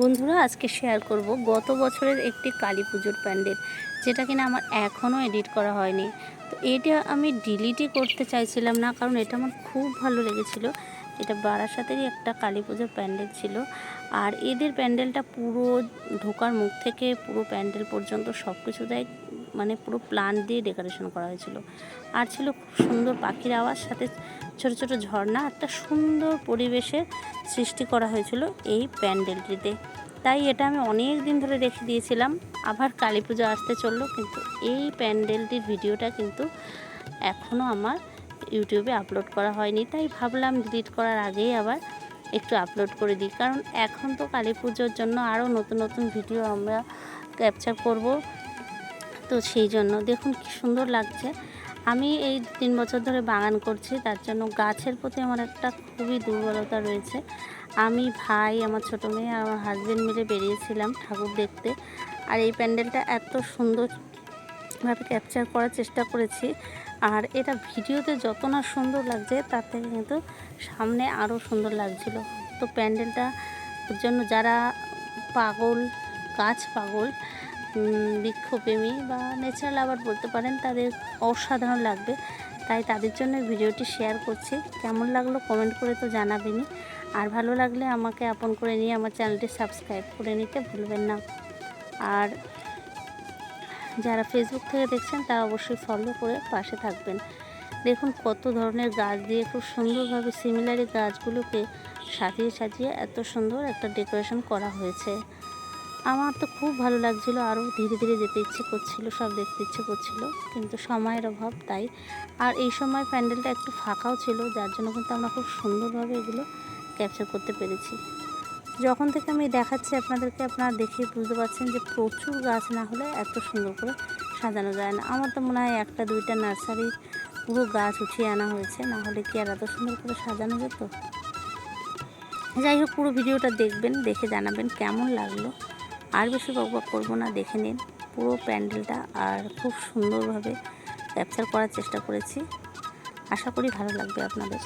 বন্ধুরা, আজকে শেয়ার করব গত বছরের একটি কালী পুজোর প্যান্ডেল, যেটা কিনা আমার এখনও এডিট করা হয়নি। তো এটা আমি ডিলিটই করতে চাইছিলাম না, কারণ এটা আমার খুব ভালো লেগেছিল। এটা বারাসাতেরই একটা কালী পুজোর প্যান্ডেল ছিল। আর এদের প্যান্ডেলটা পুরো ঢোকার মুখ থেকে পুরো প্যান্ডেল পর্যন্ত সব কিছু কিছুটাই মানে পুরো প্লান দিয়ে ডেকোরেশন করা হয়েছিল। আর ছিল খুব সুন্দর পাখির আওয়াজ, সাথে ছোট ছোট ঝর্ণা, একটা সুন্দর পরিবেশের সৃষ্টি করা হয়েছিল এই প্যান্ডেলটিতে। তাই এটা আমি অনেক দিন ধরে রেখে দিয়েছিলাম। আবার কালী পুজো আসতে চলল, কিন্তু এই প্যান্ডেলটির ভিডিওটা কিন্তু এখনও আমার ইউটিউবে আপলোড করা হয়নি। তাই ভাবলাম ডিলিট করার আগেই আবার একটু আপলোড করে দিই, কারণ এখন তো কালী পুজোর জন্য আরও নতুন নতুন ভিডিও আমরা ক্যাপচার করব। তো সেই জন্য। দেখুন কি সুন্দর লাগছে। আমি এই তিন বছর ধরে বাগান করছি, তার জন্য গাছের প্রতি আমার একটা খুবই দুর্বলতা রয়েছে। আমি ভাই, আমার ছোটো মেয়ে, আমার হাজব্যান্ড মিলে বেরিয়েছিলাম ঠাকুর দেখতে। আর এই প্যান্ডেলটা এত সুন্দরভাবে ক্যাপচার করার চেষ্টা করেছি। আর এটা ভিডিওতে যত না সুন্দর লাগছে, তার থেকে কিন্তু সামনে আরও সুন্দর লাগছিল। তো প্যান্ডেলটা জন্য যারা পাগল, গাছ পাগল বৃক্ষপ্রেমী বা নেচার লাভার বলতে পারেন, তাদের অসাধারণ লাগবে। তাই তাদের জন্য ভিডিওটি শেয়ার করছি। কেমন লাগল কমেন্ট করে তো জানাবেনি আর ভালো লাগলে আমাকে আপন করে নিয়ে আমার চ্যানেলটি সাবস্ক্রাইব করে নিতে ভুলবেন না। আর যারা ফেসবুক থেকে দেখছেন, তারা অবশ্যই ফলো করে পাশে থাকবেন। দেখুন কত ধরনের গাছ দিয়ে খুব সুন্দরভাবে সিমিলারি গাছগুলোকে সাজিয়ে সাজিয়ে এত সুন্দর একটা ডেকোরেশন করা হয়েছে। আমার তো খুব ভালো লাগছিল আরও ধীরে ধীরে যেতে ইচ্ছে করছিল, সব দেখতে ইচ্ছে করছিল, কিন্তু সময়ের অভাব তাই। আর এই সময় প্যান্ডেলটা একটু ফাঁকাও ছিল, যার জন্য কিন্তু আমরা খুব সুন্দরভাবে এগুলো ক্যাপচার করতে পেরেছি। যখন থেকে আমি দেখাচ্ছি আপনাদেরকে, আপনারা দেখে বুঝতে পারছেন যে প্রচুর গাছ না হলে এত সুন্দর করে সাজানো যায় না। আমার তো মনে হয় একটা, দুইটা নার্সারি পুরো গাছ উঠিয়ে আনা হয়েছে, না হলে কি আর এত সুন্দর করে সাজানো যেত? যাই হোক, পুরো ভিডিওটা দেখবেন, দেখে জানাবেন কেমন লাগল। আর বেশি বকবক করব না, দেখে নিন। পুরো প্যান্ডেলটা আর খুব সুন্দরভাবে ক্যাপচার করার চেষ্টা করেছি। আশা করি ভালো লাগবে আপনাদের।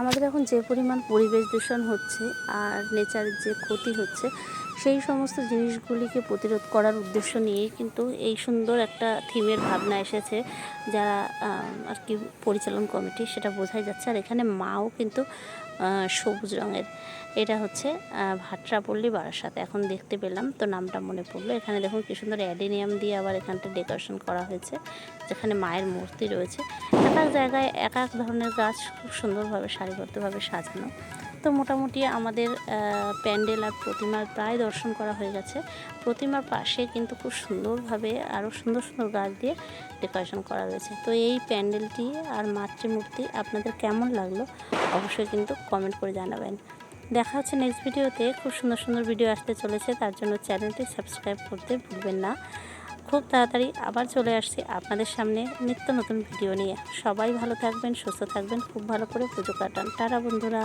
আমাদের এখন যে পরিমাণ পরিবেশ দূষণ হচ্ছে আর নেচারের যে ক্ষতি হচ্ছে, সেই সমস্ত জিনিসগুলিকে প্রতিরোধ করার উদ্দেশ্য নিয়েই কিন্তু এই সুন্দর একটা থিমের ভাবনা এসেছে, যারা আর কি পরিচালন কমিটি সেটা বোঝাই যাচ্ছে। আর এখানে মাও কিন্তু সবুজ রঙের। এটা হচ্ছে ভাট্রাপল্লী বারাসাত। এখন দেখতে পেলাম, তো নামটা মনে পড়ল। এখানে দেখুন কি সুন্দর অ্যাডেনিয়াম দিয়ে আবার এখানটা ডেকোরেশন করা হয়েছে, যেখানে মায়ের মূর্তি রয়েছে। এক এক জায়গায় এক এক ধরনের গাছ খুব সুন্দরভাবে, সারিবদ্ধভাবে সাজানো। তো মোটামুটি আমাদের প্যান্ডেল আর প্রতিমার প্রায় দর্শন করা হয়ে গেছে। প্রতিমার পাশে কিন্তু খুব সুন্দরভাবে আরও সুন্দর সুন্দর গাছ দিয়ে ডেকোরেশন করা রয়েছে। তো এই প্যান্ডেলটি আর মাতৃমূর্তি আপনাদের কেমন লাগল অবশ্যই কিন্তু কমেন্ট করে জানাবেন। দেখা হচ্ছে নেক্সট ভিডিওতে খুব সুন্দর সুন্দর ভিডিও আসতে চলেছে, তার জন্য চ্যানেলটি সাবস্ক্রাইব করতে ভুলবেন না। খুব তাড়াতাড়ি আবার চলে আসছি আপনাদের সামনে নিত্য নতুন ভিডিও নিয়ে। সবাই ভালো থাকবেন, সুস্থ থাকবেন, খুব ভালো করে পুজো কাটান। তারা বন্ধুরা।